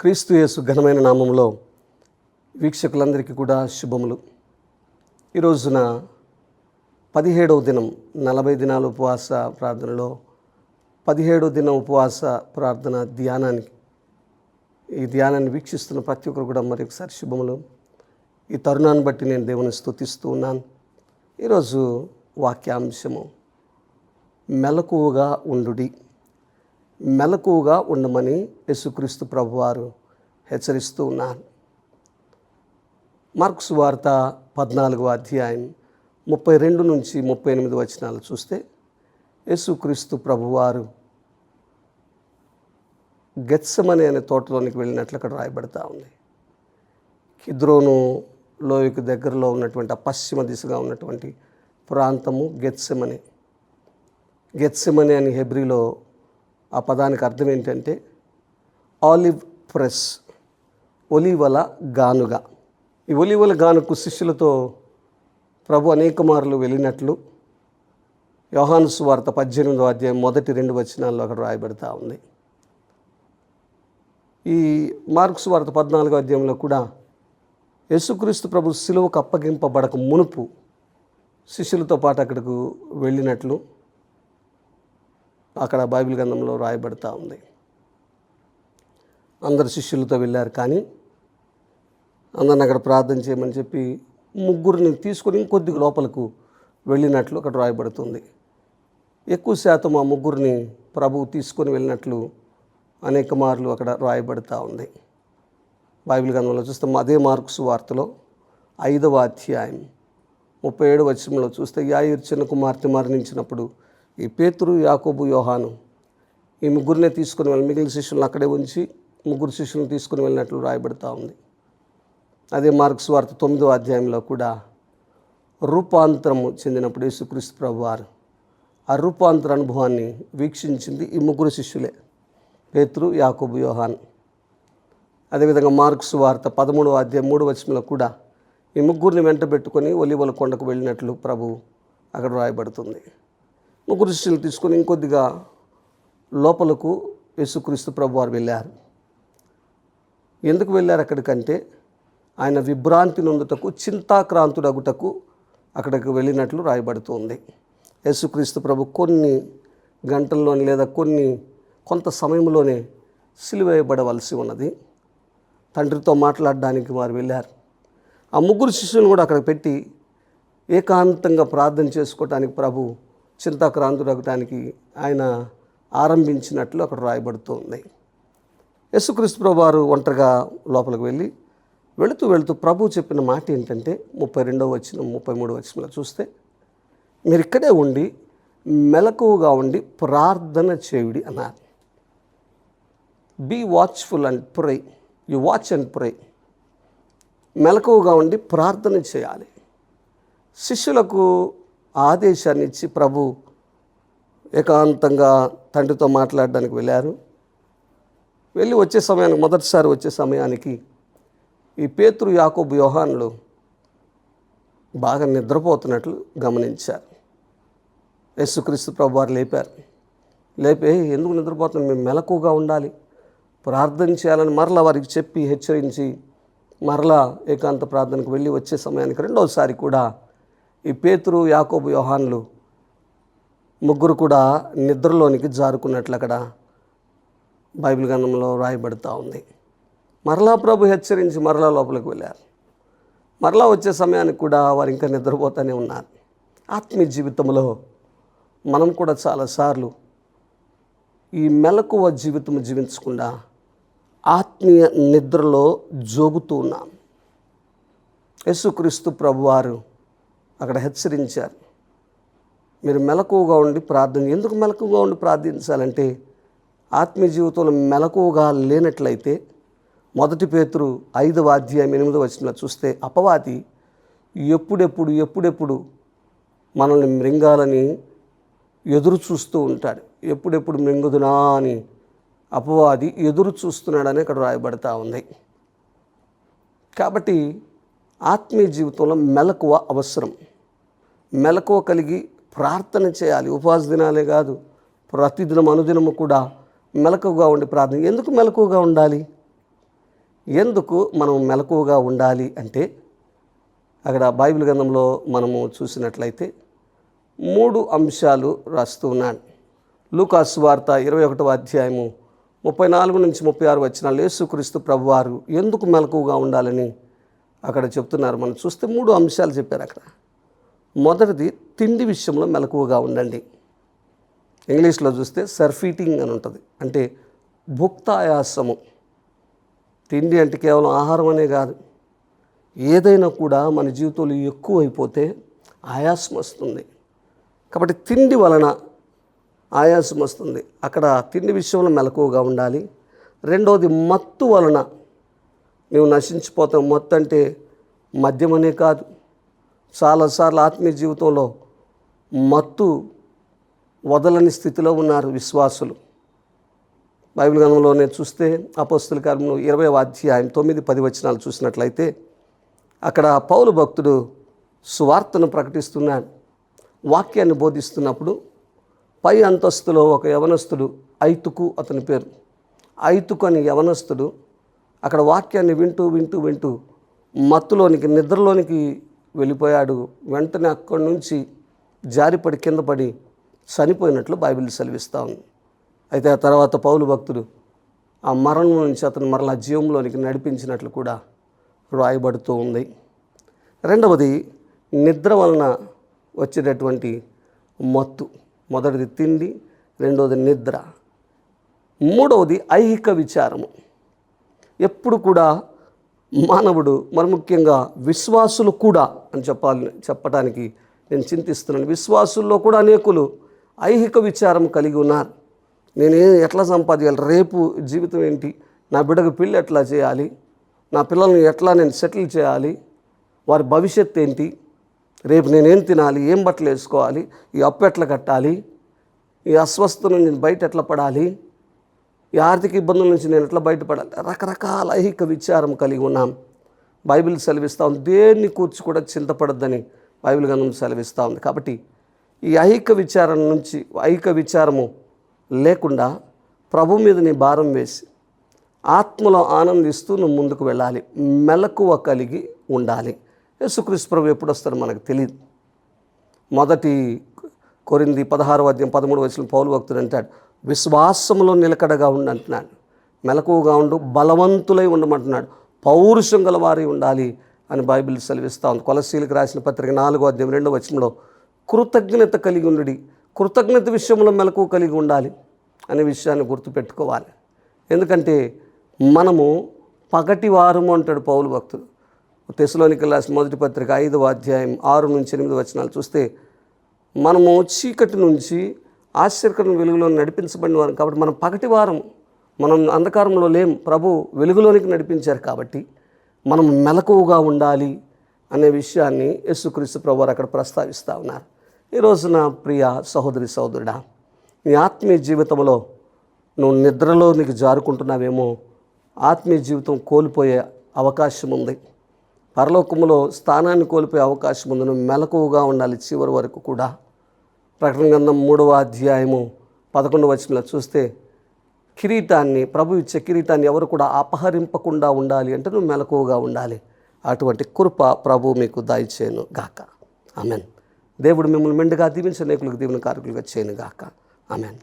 క్రీస్తు యేసు ఘనమైన నామంలో వీక్షకులందరికీ కూడా శుభములు. ఈ రోజున పదిహేడవ దినం నలభై దినాల ఉపవాస ప్రార్థనలో పదిహేడవ దినం ఉపవాస ప్రార్థన ధ్యానానికి ఈ ధ్యానాన్ని వీక్షిస్తున్న ప్రతి ఒక్కరు కూడా మరొకసారి శుభములు. ఈ తరుణాన్ని బట్టి నేను దేవుని స్తుతిస్తూ ఉన్నాను. ఈరోజు వాక్యాంశము మెలకువగా ఉండుడి. మెలకువగా ఉండమని యేసుక్రీస్తు ప్రభువారు హెచ్చరిస్తూ ఉన్నారు. మార్క్స్ వార్త పద్నాలుగవ అధ్యాయం ముప్పై రెండు నుంచి ముప్పై ఎనిమిది వచనాలు చూస్తే యేసుక్రీస్తు ప్రభువారు గెత్సమని అనే తోటలోనికి వెళ్ళినట్లు అక్కడ రాయబడతా ఉంది. కిద్రోను లోయకు దగ్గరలో ఉన్నటువంటి ఆ పశ్చిమ దిశగా ఉన్నటువంటి ప్రాంతము గెత్సెమని. గెత్సెమని అని హెబ్రిలో ఆ పదానికి అర్థం ఏంటంటే ఆలివ్ ప్రెస్ ఒలివల గానుగ. ఈ ఒలివల గానుకు శిష్యులతో ప్రభు అనేక మార్లు వెళ్ళినట్లు యోహాను సువార్త పద్దెనిమిదో అధ్యాయం మొదటి రెండు వచనాల్లో అక్కడ రాయబడతా ఉంది. ఈ మార్క్స్ వార్త పద్నాలుగో అధ్యాయంలో కూడా యేసుక్రీస్తు ప్రభు శిలువకు అప్పగింపబడక మునుపు శిష్యులతో పాటు అక్కడకు వెళ్ళినట్లు అక్కడ బైబిల్ గ్రంథంలో రాయబడతా ఉంది. అందరు శిష్యులతో వెళ్ళారు కానీ అందరిని అక్కడ ప్రార్థన చేయమని చెప్పి ముగ్గురిని తీసుకొని ఇంకొద్ది లోపలకు వెళ్ళినట్లు అక్కడ రాయబడుతుంది. ఎక్కువ శాతం ఆ ముగ్గురిని ప్రభువు తీసుకొని వెళ్ళినట్లు అనేక మార్లు అక్కడ రాయబడతా ఉంది. బైబిల్ గ్రంథంలో చూస్తాం అదే మార్క్స్ వార్తలో ఐదవ అధ్యాయం ముప్పై ఏడు వచనంలో చూస్తే యాయిర్ చిన్న కుమార్తె మరణించినప్పుడు ఈ పేతురు యాకోబు యోహాను ఈ ముగ్గురినే తీసుకుని వెళ్ళి మిగిలిన శిష్యులను అక్కడే ఉంచి ముగ్గురు శిష్యులను తీసుకుని వెళ్ళినట్లు రాయబడతా ఉంది. అదే మార్క్స్ వార్త తొమ్మిదో అధ్యాయంలో కూడా రూపాంతరము చెందినప్పుడు యేసుక్రీస్తు ప్రభు వారు ఆ రూపాంతర అనుభవాన్ని వీక్షించింది ఈ ముగ్గురు శిష్యులే పేతురు యాకోబు యోహాన్. అదేవిధంగా మార్క్స్ వార్త పదమూడవ అధ్యాయం మూడు వచనంలో కూడా ఈ ముగ్గురిని వెంట పెట్టుకొని ఒలివల కొండకు వెళ్ళినట్లు ప్రభు అక్కడ రాయబడుతుంది. ముగ్గురు శిష్యులు తీసుకొని ఇంకొద్దిగా లోపలకు యేసుక్రీస్తు ప్రభు వారు వెళ్ళారు. ఎందుకు వెళ్ళారు అక్కడికంటే ఆయన విభ్రాంతి నొందుటకు చింతాక్రాంతుడగుటకు అక్కడికి వెళ్ళినట్లు రాయబడుతుంది. యేసుక్రీస్తు ప్రభు కొన్ని గంటల్లోనే లేదా కొన్ని కొంత సమయంలోనే సిలివేయబడవలసి ఉన్నది. తండ్రితో మాట్లాడడానికి వారు వెళ్ళారు. ఆ ముగ్గురు శిష్యులను కూడా అక్కడ పెట్టి ఏకాంతంగా ప్రార్థన చేసుకోవటానికి ప్రభు చింతాక్రాంతుడగటానికి ఆయన ఆరంభించినట్లు అక్కడ రాయబడుతుంది. ఉంది ప్రభు వారు ఒంటరిగా లోపలికి వెళ్ళి వెళుతూ వెళుతూ ప్రభు చెప్పిన మాట ఏంటంటే ముప్పై రెండవ వచ్చిన ముప్పై మూడవ వచ్చినలో చూస్తే మీరు ఇక్కడే ఉండి మెలకువగా ఉండి ప్రార్థన చేయుడి అన్నారు. Be watchful and pray you watch and pray మెలకువగా ఉండి ప్రార్థన చేయాలి. శిష్యులకు ఆదేశాన్ని ఇచ్చి ప్రభు ఏకాంతంగా తండ్రితో మాట్లాడడానికి వెళ్ళారు. వెళ్ళి వచ్చే సమయానికి మొదటిసారి వచ్చే సమయానికి ఈ పేతురు యాకోబు యోహాన్లు బాగా నిద్రపోతున్నట్లు గమనించారు. యేసుక్రీస్తు ప్రభు వారు లేపారు. లేపే ఎందుకు నిద్రపోతున్నాం మేము మెలకుగా ఉండాలి. ప్రార్థన చేయాలని మరలా వారికి చెప్పి హెచ్చరించి మరలా ఏకాంత ప్రార్థనకు వెళ్ళి వచ్చే సమయానికి రెండోసారి కూడా ఈ పేతురు యాకోబు యోహాన్లు ముగ్గురు కూడా నిద్రలోనికి జారుకున్నట్లు అక్కడ బైబిల్ గ్రంథంలో రాయబడుతూ ఉంది. మరలా ప్రభు హెచ్చరించి మరలా లోపలికి వెళ్ళారు. మరలా వచ్చే సమయానికి కూడా వారు ఇంకా నిద్రపోతూనే ఉన్నారు. ఆత్మీయ జీవితంలో మనం కూడా చాలాసార్లు ఈ మెలకువ జీవితం జీవించకుండా ఆత్మీయ నిద్రలో జోగుతూ ఉన్నాం. యేసుక్రీస్తు ప్రభువారు అక్కడ హెచ్చరించారు. మీరు మెలకువగా ఉండి ప్రార్థన ఎందుకు మెలకువగా ఉండి ప్రార్థించాలంటే ఆత్మీయ జీవితంలో మెలకువగా లేనట్లయితే మొదటి పేతురు ఐదవ అధ్యాయం ఎనిమిదవ వచ్చిన చూస్తే అపవాది ఎప్పుడెప్పుడు ఎప్పుడెప్పుడు మనల్ని మృంగాలని ఎదురు చూస్తూ ఉంటాడు. ఎప్పుడెప్పుడు మృంగుదునా అని అపవాది ఎదురు చూస్తున్నాడని ఇక్కడ రాయబడతా ఉంది. కాబట్టి ఆత్మీయ జీవితంలో మెలకువ అవసరం. మెలకువ కలిగి ప్రార్థన చేయాలి. ఉపవాస దినాలే కాదు ప్రతిదినం అనుదినము కూడా మెలకువగా ఉండి ప్రార్థన. ఎందుకు మెలకువగా ఉండాలి? ఎందుకు మనం మెలకువగా ఉండాలి అంటే అక్కడ బైబిల్ గ్రంథంలో మనము చూసినట్లయితే మూడు అంశాలు రాస్తూ ఉన్నాను లూకాస్ వార్త ఇరవై ఒకటవ అధ్యాయము ముప్పై నాలుగు నుంచి ముప్పై ఆరు వచ్చిన యేసుక్రీస్తు ప్రభువారు ఎందుకు మెలకువగా ఉండాలని అక్కడ చెప్తున్నారు. మనం చూస్తే మూడు అంశాలు చెప్పారు అక్కడ. మొదటిది తిండి విషయంలో మెలకువగా ఉండండి. ఇంగ్లీష్లో చూస్తే సర్ఫీటింగ్ అని ఉంటుంది. అంటే భుక్తాయాసము. తిండి అంటే కేవలం ఆహారం అనే కాదు. ఏదైనా కూడా మన జీవితంలో ఎక్కువైపోతే ఆయాసం వస్తుంది. కాబట్టి తిండి వలన ఆయాసం వస్తుంది. అక్కడ తిండి విషయంలో మెలకువగా ఉండాలి. రెండవది మత్తు వలన. నువ్వు నశించిపోతావు. మత్తు అంటే మద్యం అనే కాదు. చాలాసార్లు ఆత్మీయ జీవితంలో మత్తు వదలని స్థితిలో ఉన్నారు విశ్వాసులు. బైబిల్ గ్రంథంలోనే చూస్తే అపస్తుల కార్యంలో ఇరవై అధ్యాయం తొమ్మిది పది వచనాలు చూసినట్లయితే అక్కడ పౌలు భక్తుడు సువార్తను ప్రకటిస్తున్నాడు. వాక్యాన్ని బోధిస్తున్నప్పుడు పై అంతస్తులో ఒక యవనస్తుడు ఐతుకు అతని పేరు. ఐతుకు అని యవనస్తుడు అక్కడ వాక్యాన్ని వింటూ వింటూ వింటూ మత్తులోనికి నిద్రలోనికి వెళ్ళిపోయాడు. వెంటనే అక్కడి నుంచి జారిపడి కింద పడి చనిపోయినట్లు బైబిల్ సెలవిస్తూ ఉంది. అయితే ఆ తర్వాత పౌలు భక్తుడు ఆ మరణం నుంచి అతను మరలా జీవంలోనికి నడిపించినట్లు కూడా రాయబడుతూ ఉంది. రెండవది నిద్ర వలన వచ్చేటటువంటి మత్తు. మొదటిది తిండి రెండవది నిద్ర. మూడవది ఐహిక విచారము. ఎప్పుడు కూడా మానవుడు మరి ముఖ్యంగా విశ్వాసులు కూడా అని చెప్పాలి చెప్పడానికి నేను చింతిస్తున్నాను. విశ్వాసుల్లో కూడా అనేకులు ఐహిక విచారం కలిగి ఉన్నారు. నేను ఎట్లా సంపాదించాలి రేపు జీవితం ఏంటి? నా బిడ్డకు పెళ్ళి ఎట్లా చేయాలి? నా పిల్లల్ని ఎట్లా నేను సెటిల్ చేయాలి? వారి భవిష్యత్తు ఏంటి? రేపు నేనేం తినాలి? ఏం బట్టలు వేసుకోవాలి? ఈ అప్పు ఎట్లా కట్టాలి? ఈ అస్వస్థను నేను బయట ఎట్లా పడాలి? ఈ ఆర్థిక ఇబ్బందుల నుంచి నేను ఎట్లా బయటపడాలి? రకరకాల ఐహిక విచారం కలిగి ఉన్నాం. బైబిల్ సెలవిస్తూ ఉంది. దేన్ని కూర్చి కూడా చింతపడద్దని బైబిల్ గంధం సెలవిస్తూ ఉంది. కాబట్టి ఈ ఐహిక విచారం నుంచి ఐహిక విచారము లేకుండా ప్రభు మీద నీ భారం వేసి ఆత్మలో ఆనందిస్తూ నువ్వు ముందుకు వెళ్ళాలి. మెలకువ కలిగి ఉండాలి. యేసుక్రీస్తు ప్రభు ఎప్పుడు వస్తారో మనకు తెలియదు మొదటి కొరింది పదహారు అధ్యాయం పదమూడు వయసులో పౌలు భక్తుడు అంటాడు విశ్వాసంలో నిలకడగా ఉండి అంటున్నాడు. మెలకువగా ఉండు బలవంతులై ఉండమంటున్నాడు. పౌరుషం గలవారి ఉండాలి అని బైబిల్ సెలవిస్తూ ఉంది. కొలసీలకు రాసిన పత్రిక నాలుగో అధ్యాయం రెండో వచనంలో కృతజ్ఞత కలిగి ఉండి కృతజ్ఞత విషయంలో మెలకువ కలిగి ఉండాలి అనే విషయాన్ని గుర్తుపెట్టుకోవాలి. ఎందుకంటే మనము పగటి వారము అంటాడు పౌలు భక్తుడు. తెసలోనికి రాసిన మొదటి పత్రిక ఐదవ అధ్యాయం ఆరు నుంచి ఎనిమిది వచనాలు చూస్తే మనము చీకటి నుంచి ఆశ్చర్యకరణ వెలుగులో నడిపించబడిన వారం. కాబట్టి మనం పగటి వారం మనం అంధకారంలో లేం. ప్రభు వెలుగులోనికి నడిపించారు కాబట్టి మనం మెలకువగా ఉండాలి అనే విషయాన్ని యేసుక్రీస్తు ప్రభు వారు అక్కడ ప్రస్తావిస్తూ ఉన్నారు. ఈరోజు నా ప్రియ సహోదరి సహోదరుడా నీ ఆత్మీయ జీవితంలో నువ్వు నిద్రలో నీకు జారుకుంటున్నావేమో ఆత్మీయ జీవితం కోల్పోయే అవకాశం ఉంది. పరలోకములో స్థానాన్ని కోల్పోయే అవకాశం ఉంది. నువ్వు మెలకువగా ఉండాలి చివరి వరకు కూడా. ప్రకటన గ్రంథం మూడవ అధ్యాయము పదకొండవ వచనంలో చూస్తే కిరీటాన్ని ప్రభు ఇచ్చే కిరీటాన్ని ఎవరు కూడా అపహరింపకుండా ఉండాలి అంటే నువ్వు మెలకువగా ఉండాలి. అటువంటి కృప ప్రభు మీకు దయచేయను గాక. ఆమెన్. దేవుడు మిమ్మల్ని మెండుగా దీవించిన నేకులకు దీవెన కారకులుగా చేయను గాక. ఆమెన్.